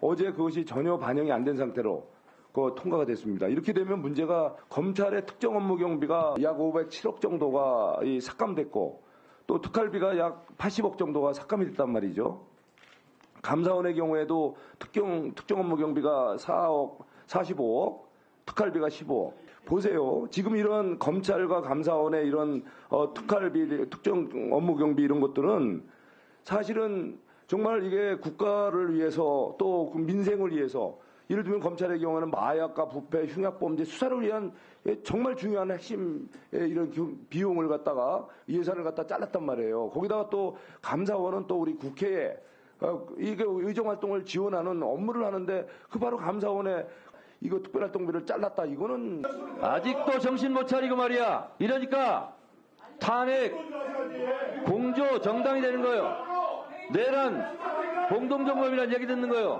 어제 그것이 전혀 반영이 안 된 상태로 그 통과가 됐습니다. 이렇게 되면 문제가 검찰의 특정 업무 경비가 약 507억 정도가 이 삭감됐고 또 특활비가 약 80억 정도가 삭감이 됐단 말이죠. 감사원의 경우에도 특경 특정 업무 경비가 4억 45억 특활비가 15억 보세요. 지금 이런 검찰과 감사원의 이런 어, 특활비 특정 업무 경비 이런 것들은 사실은 정말 이게 국가를 위해서 또그 민생을 위해서 예를 들면 검찰의 경우는 마약과 부패, 흉악범죄 수사를 위한 예, 정말 중요한 핵심 예, 이런 교- 비용을 갖다가 예산을 갖다 잘랐단 말이에요. 거기다가 또 감사원은 또 우리 국회에 어, 이게 의정 활동을 지원하는 업무를 하는데 그 바로 감사원에 이거 특별활동비를 잘랐다 이거는 아직도 정신 못 차리고 말이야. 이러니까 탄핵 공조 정당이 되는 거예요. 내란 공동정범이라는 얘기 듣는 거예요.